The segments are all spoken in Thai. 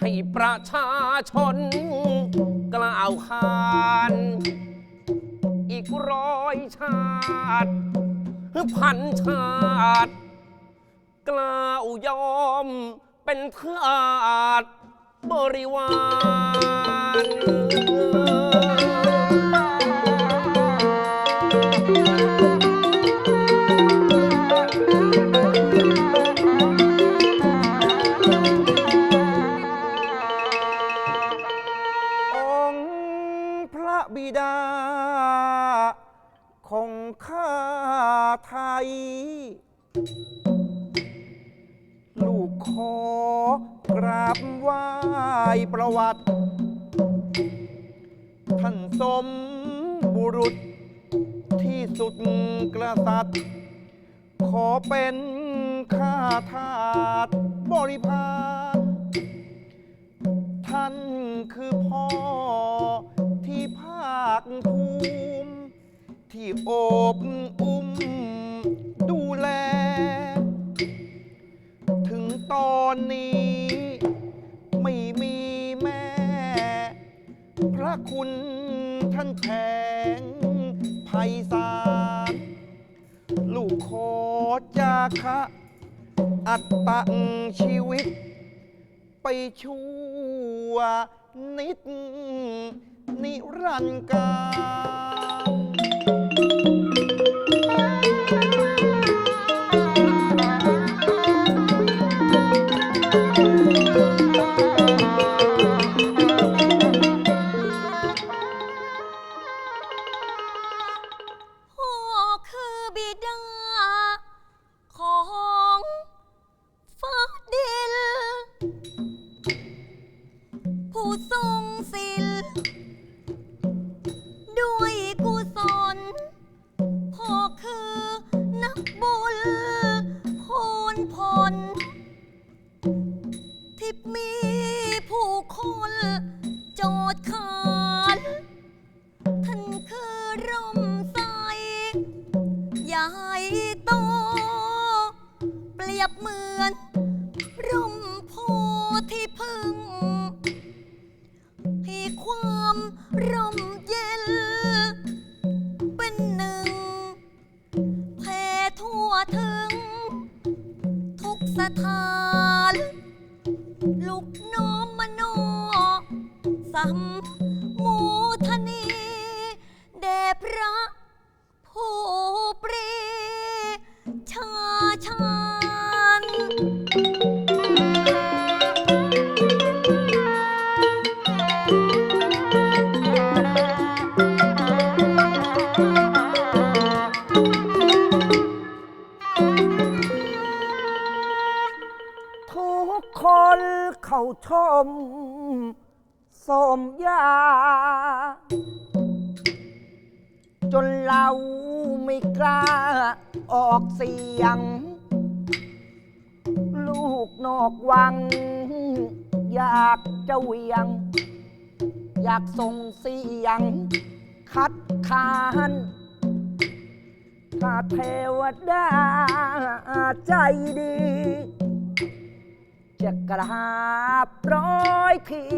ให้ประชาชน กล่าวขาน อีกร้อยชาติพันชาติ กล่าวยอมเป็นเทาสบริวาร กราบไหว้ประวัติ ท่านสมบุรุษที่สุดกษัตรขอเป็นข้าทาสบริพารท่านคือพ่อที่ภาคภูมิ ที่โอบอุ้มดูแล ตอนนี้ ไม่มีแม่ พระคุณท่านแผงไพศาลลูกขอจาคะอัตตังชีวิต ไปชั่วนิด นิรันดร์การ พล ที่มีผู้คนโจทย์ขาาชาญทุกคนเขาชมสมยา จนเราไม่กล้าออกเสียง อกวัง อยากจะเวียง อยากส่งเสียง คัดค้านถ้าเทวดาใจดี จะกราบร้อยที่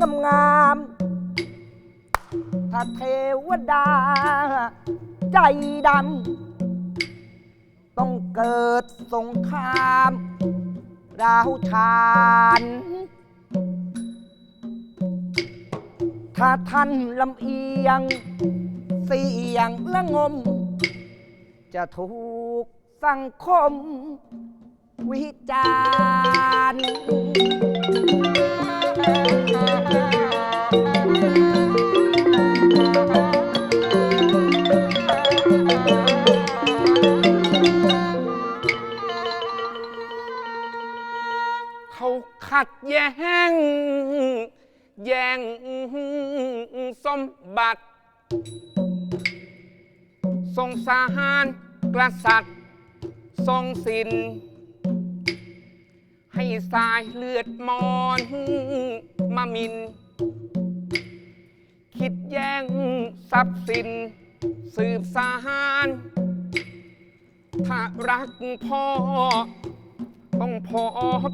งามงามถ้าเทวดา ใจดำ ต้องเกิดสงคราม ร้าวฉานถ้าท่านลำเอียง เสียงละงม จะถูกสังคม วิจารณ์ ทรงสารกษัตริย์ ทรงสิน ให้สายเลือดมอนมามิน คิดแย่งทรัพย์สิน สืบสารถ้ารักพ่อ ต้องพอ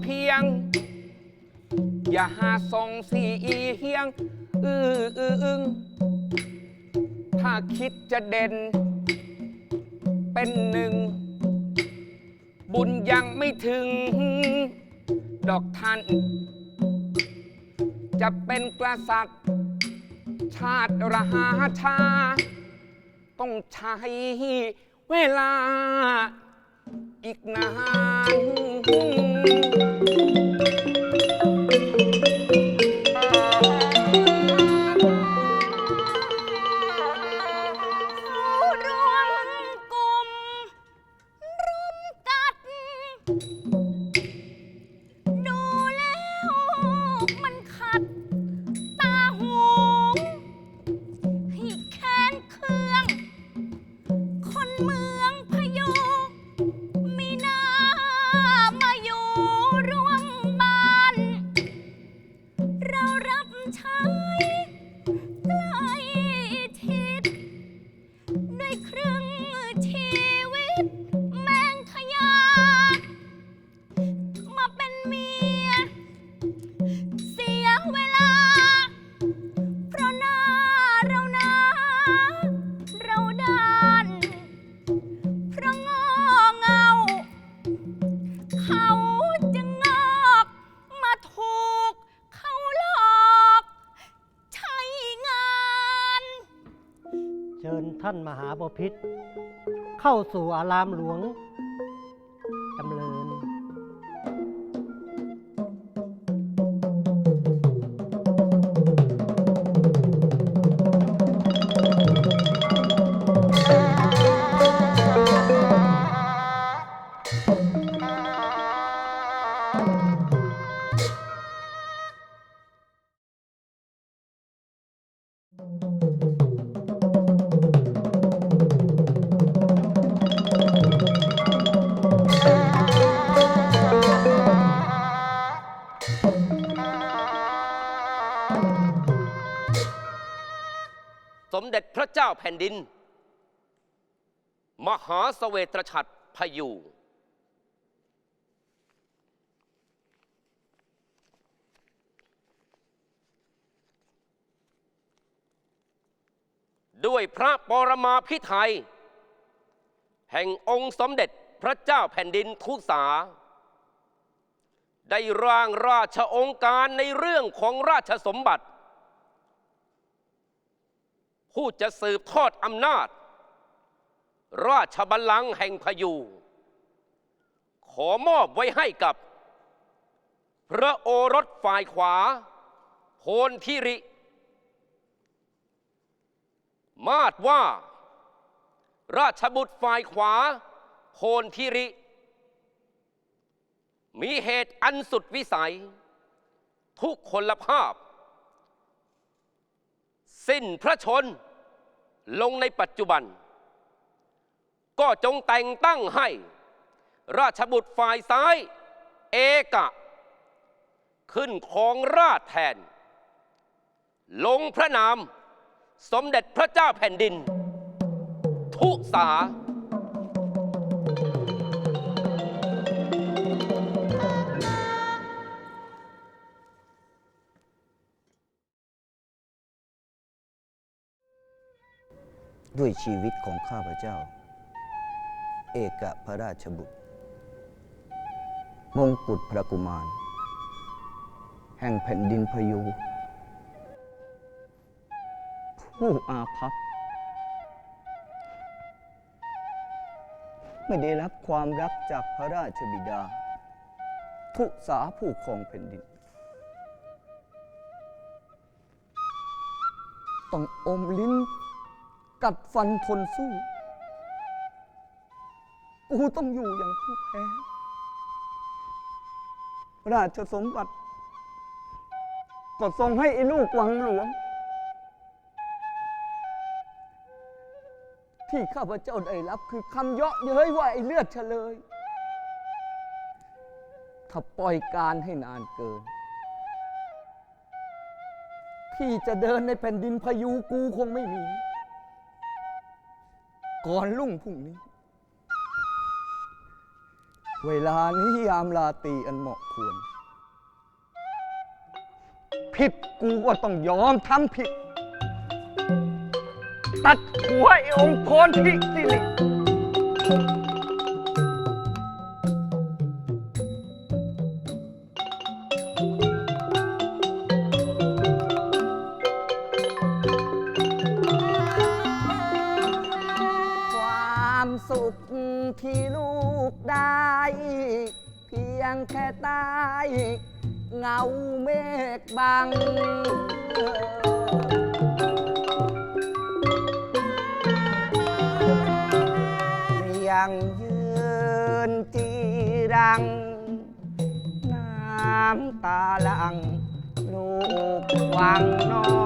เพียง อย่าหาส่งสีเฮียง อืออืออึงถ้าคิดจะเด่น เป็นหนึ่ง บุญยังไม่ถึง ดอกท่าน จะเป็นกษัตริย์ ชาติรหาชา ต้องใช้เวลา อีกนาน เครื่อง เชิญท่านมหาบพิษเข้าสู่อารามหลวง มเด็จพระเจ้าแผ่นดิน มหาเสเวตฉัตรพยูด้วยพระปรมาพิไทย แห่งองค์สมเด็จพระเจ้าแผ่นดินทุสา ได้ร่างราชองค์การในเรื่องของราชสมบัติ ผู้จะสืบทอดอำนาจ ราชบัลลังก์แห่งพยูขอมอบไว้ให้กับ พระโอรสฝ่ายขวาโพนทิริ มาดว่า ราชบุตรฝ่ายขวาโพนทิริ มีเหตุอันสุดวิสัย ทุกคนละภาพ สิ้นพระชน ลงในปัจจุบัน ก็จงแต่งตั้งให้ ราชบุตรฝ่ายซ้าย เอกะ ขึ้นของราชแทน ลงพระนาม สมเด็จพระเจ้าแผ่นดิน ทุสา ด้วยชีวิตของข้าพเจ้า เอกพระราชบุตร มงกุฎพระกุมาร แห่งแผ่นดินพยู ผู้อาภัพไม่ได้รับความรักจากพระราชบิดา ทุสาผู้ครองแผ่นดิน ต้องอมลิ้น กัดฟันทนสู้ กูต้องอยู่อย่างผู้แพ้ ราชสมบัติ ก็ทรงให้ไอ้ลูกวังหลวง ที่ข้าพเจ้าได้รับคือคำเยาะเย้ยว่าไอ้เลือดเฉลย ถ้าปล่อยการให้นานเกินที่จะเดินในแผ่นดินพายุกูคงไม่มี ก่อนลุ่งพรุ่งนี้ เวลานี้ยามลาตรีอันเหมาะควร ผิดกูก็ต้องยอมทำผิด ตัดหัวไอ้องค์โคนที่สิริ งแค่ใต้เงาเมฆบังยังยืนจีรัง น้ำตาหลัง ลูกวังนอกอง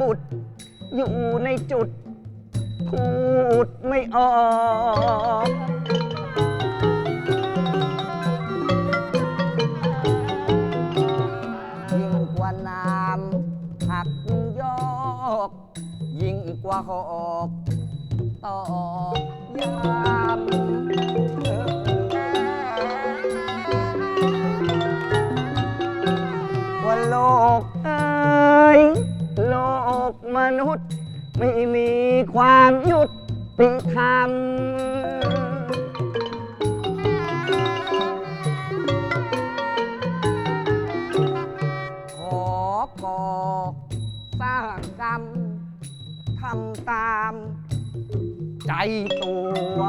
บุตร อยู่ในจุด พูดไม่ออก ยิ่งกว่าน้ำหักยอก ยิ่งกว่าหอกตอกยาม นุษย์ ไม่มีความยุติธรรม ขอก่อสร้างกรรมทำตามใจตัว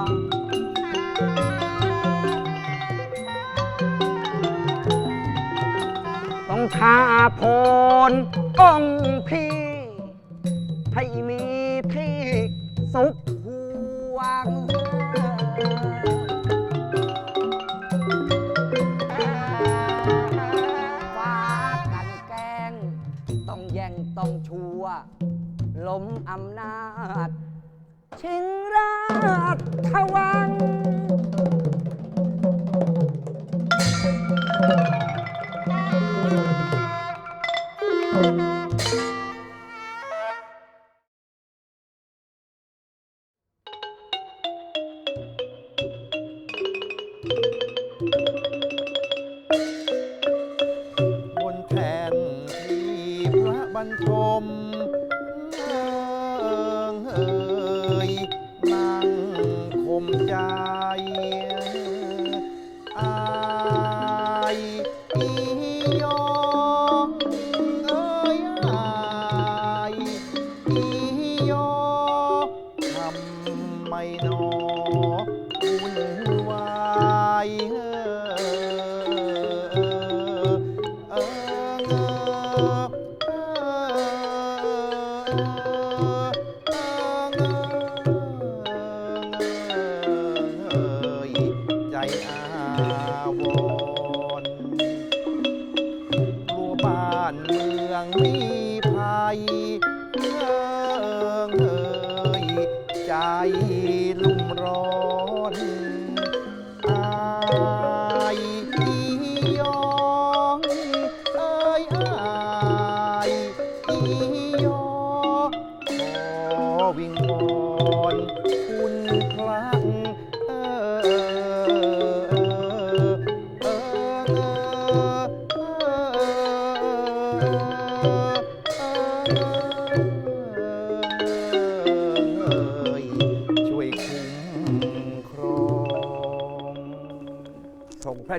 ต้องฆ่าโพลองค์พี่ ให้มีที่สุขหวังฟ้ากันแกล้ง ต้องแย่งต้องชัวล้มอำนาจ ชิงราชทวังบ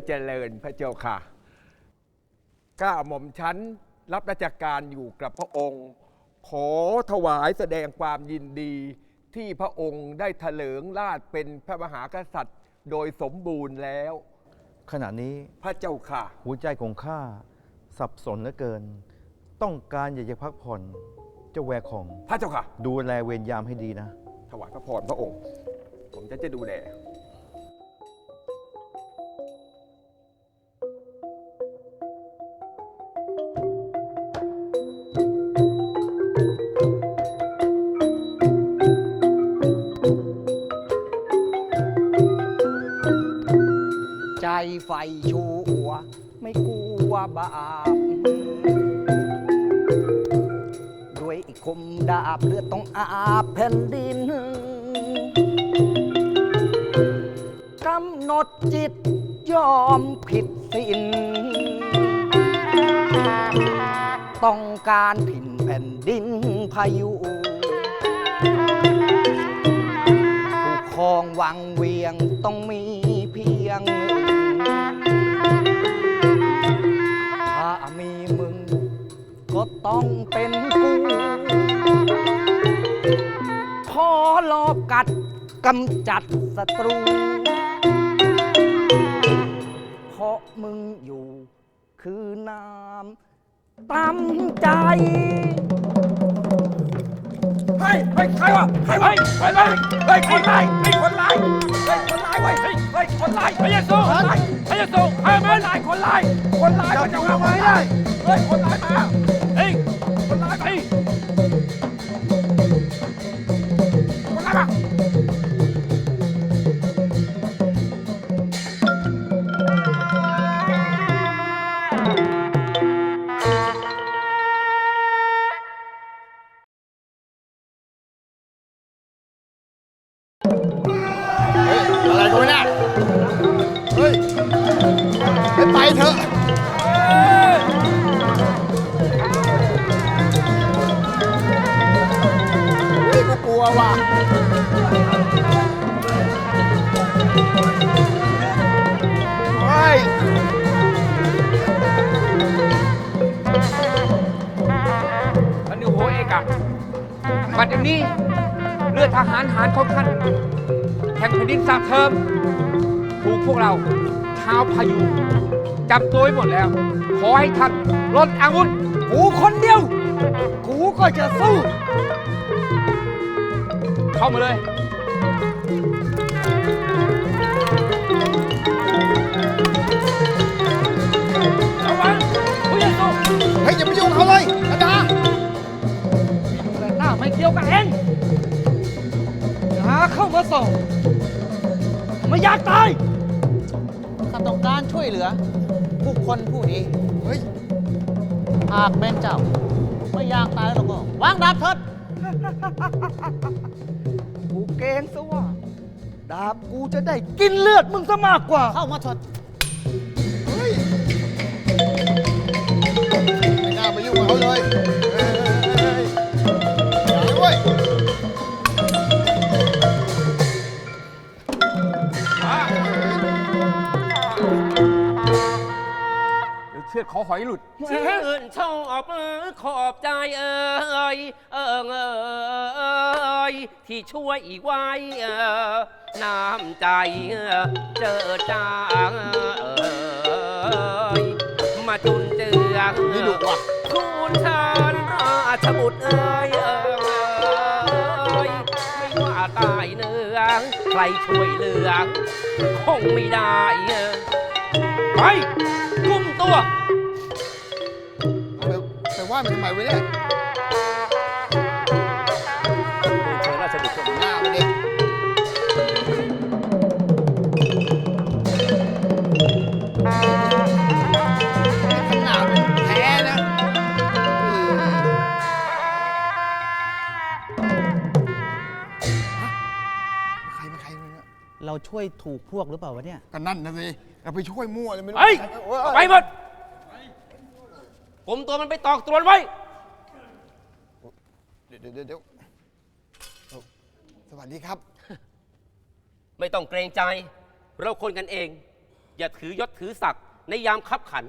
เจริญพระเจ้าค่ะก้าหม่อมชั้นรับราชการอยู่กับพระองค์ ขอถวายแสดงความยินดีที่พระองค์ได้เถลิงราชเป็นพระมหากษัตริย์ โดยสมบูรณ์แล้ว ขณะนี้พระเจ้าค่ะ หัวใจของข้าสับสนเหลือเกิน ต้องการอยากจะพักผ่อนเจ้าแวร์ของ พระเจ้าค่ะ ดูแลเวรยามให้ดีนะ ถวายพระพรพระองค์ ผมจะจะดูแล ไม่ชั่ว ไม่กลัวบาปด้วยคมดาบเลือดต้องอาบแผ่นดินกำหนดจิตยอมผิดสิน ต้องการถิ่นแผ่นดินพายุผู้ครองวังเวียงต้องมีเพียง ต้องเป็นกูพอลอบกัดกำจัดศัตรู เพราะมึงอยู่คือน้ำตามใจ เฮ้ยเฮ้ยใครวะใครวะเฮ้ยเฮ้ยคนร้ายเฮ้ยคนร้ายเฮ้ยคนร้ายเว้ยเฮ้ยเฮ้ยคนร้ายพระเยซูพระเยซูเฮ้ยคนร้ายคนร้ายคนร้ายมันจะเอาไว้ได้เฮ้ยคนร้ายมา ถูกพวกเราชาวพายุจับตัวไว้หมดแล้ว ขอให้ท่านลดอาวุธกูคนเดียว กูก็จะสู้ เข้ามาเลย ระวังผู้ใหญ่สู้เฮ้ยอย่าไปยุ่งเขาเลยอาดาแต่หน้าไม่เกี่ยวกับเองอย่าเข้ามาส่ง ไม่อยากตาย ข้าต้องการช่วยเหลือ ผู้คนผู้นี้เฮ้ย หากเป็นเจ้า ไม่อยากตายแล้วก็วางดาบเถิดกูเกรงซะว่า ดาบกูจะได้กินเลือดมึงซะมากกว่า เข้ามาเถิดเฮ้ยไม่น่าไปยุ่งกับเขาเลย เชือดคอหอยหลุด ชื่นชอบเออขอบใจเอ่ยเอิงเอ่ยที่ช่วยอีไว้เอ่อน้ำใจเอ่อเจอจางเอ่ยมาจุนเจือนี่ดุว่ะทูลเชิญราชบุตรเอ่ยเอ่ยไม่ว่าตายเนืองใครช่วยเหลือคงไม่ได้เอ่อไป กุม ตัว ไปไปว่ามันทำไมวะเนี่ย เราช่วยถูกพวกหรือเปล่าวะเนี่ย ก็นั่นนะสิเราไปช่วยมั่วเลยไม่รู้เฮ้ยโอ้ยไปหมดผมตัวมันไปตอกตรวนไว้ เดี๋ยวเดี๋ยวเดี๋ยวเอ้าสวัสดีครับ ไม่ต้องเกรงใจ เราคนกันเอง อย่าถือยศถือศักดิ์ในยามคับขัน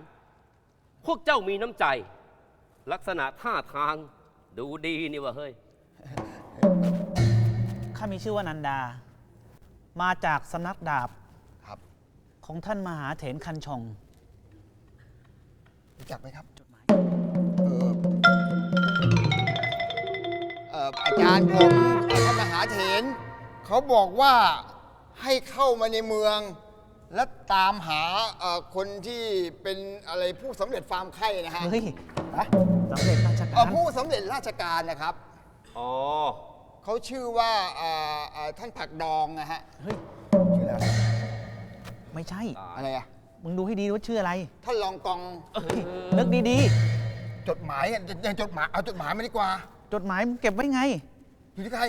พวกเจ้ามีน้ำใจ ลักษณะท่าทางดูดีนี่วะเฮ้ย ข้ามีชื่อว่านันดา มาจากสำนักดาบครับของท่านมหาเถรคันชองรู้จักไหมครับเออเอ่ออาจารย์ผมเอ่อท่านมหาเถรเขาบอกว่าให้เข้ามาในเมือง และตามหาเอ่อคนที่เป็นอะไรผู้สำเร็จฟาร์มไข่นะฮะเฮ้ยฮะสำเร็จราชเอ่กาอรผู้สำเร็จราชการนะครับ อ๋อ เขาชื่อว่าเอ่อเอ่อท่านผักดองนะฮะเฮ้ย ชื่ออะไรไม่ใช่ อะไรอะมึงดูให้ดีว่าชื่ออะไรท่านรองกองนึกดีจดหมายอะจะจดหมายเอาจดหมายมาดีกว่าๆ จดหมายมึงเก็บไว้ไง อยู่ที่ใคร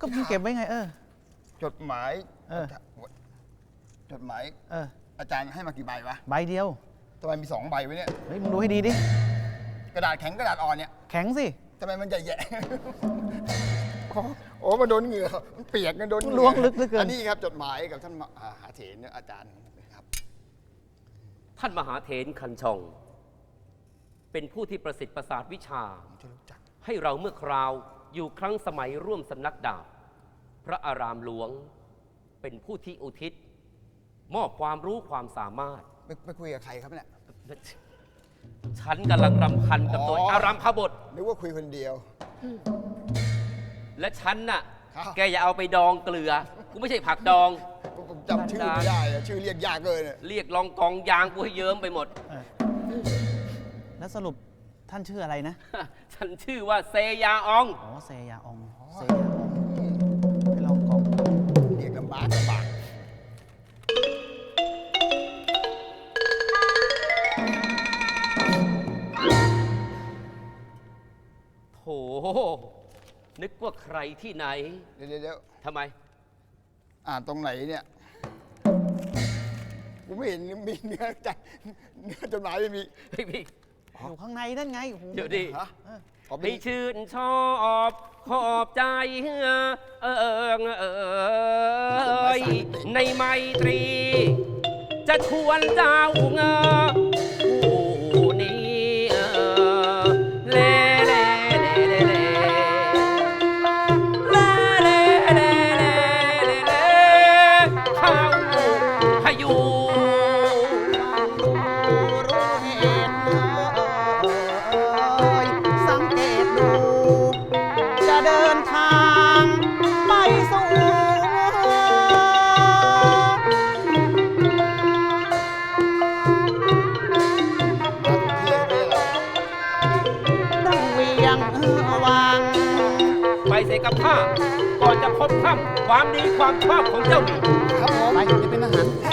ก็มึงเก็บไว้ไง เออ จดหมายเออจจดหมายเออ อาจารย์ให้มากี่ใบวะใบเดียว ทำไมมีสองใบไว้เนี่ยเฮ้ย มึงดูให้ดีดิ กระดาษแข็งกระดาษอ่อนเนี่ยแข็งสิทำไมมันใหญ่แย่โอ้โอ้มันโดนเหงื่อมันเปียกมันโดนเหงื่อล้วงลึกเหลือเกิน อันนี้ครับจดหมายกับท่านมหาเถรเนี่ยอาจารย์ครับ ท่านมหาเถรคันชอง เป็นผู้ที่ประสิทธิ์ประสาทวิชา ผมจะรู้จัก ให้เราเมื่อคราวอยู่ครั้งสมัยร่วมสำนักดาบ พระอารามหลวงเป็นผู้ที่อุทิศ มอบความรู้ความสามารถ ไปไปคุยกับใครครับเนี่ย ฉันกำลังรำพันกับตัวอ๋ออ อารามขบทนึกว่าคุยคนเดียว และฉันน่ะ ครับ แกอย่าเอาไปดองเกลือ กูไม่ใช่ผักดอง ผมผมจำชื่อไม่ได้อะชื่อเรียกยากเลยเนี่ยเรียกลองกองยางกูให้เยิ้มไปหมด แล้วสรุปท่านชื่ออะไรนะ ฉันชื่อว่าเซยาออง อ๋อเซยาอองเซยาอองไปลองกองเรียกลำบากลำบาก โถ นึกว่าใครที่ไหนเดี๋ยวเดี๋ยวเดี๋ยวทำไม อ่านตรงไหนเนี่ย กูไม่เห็นมีเนื้อใจเนื้อจดหมายไม่มีเฮ้ยพี่ อยู่ข้างในนั่นไงโอ้โหเดี๋ยวดิ ฮะขอเป็ให้นชื่นชอบขอบใจเออเออเออในไมตรี จะชวนเจ้าเงอ ข้าก่อนจะพบค่ำความดีความชอบของเจ้าหญิงครับผมไปจะเป็นอาหาร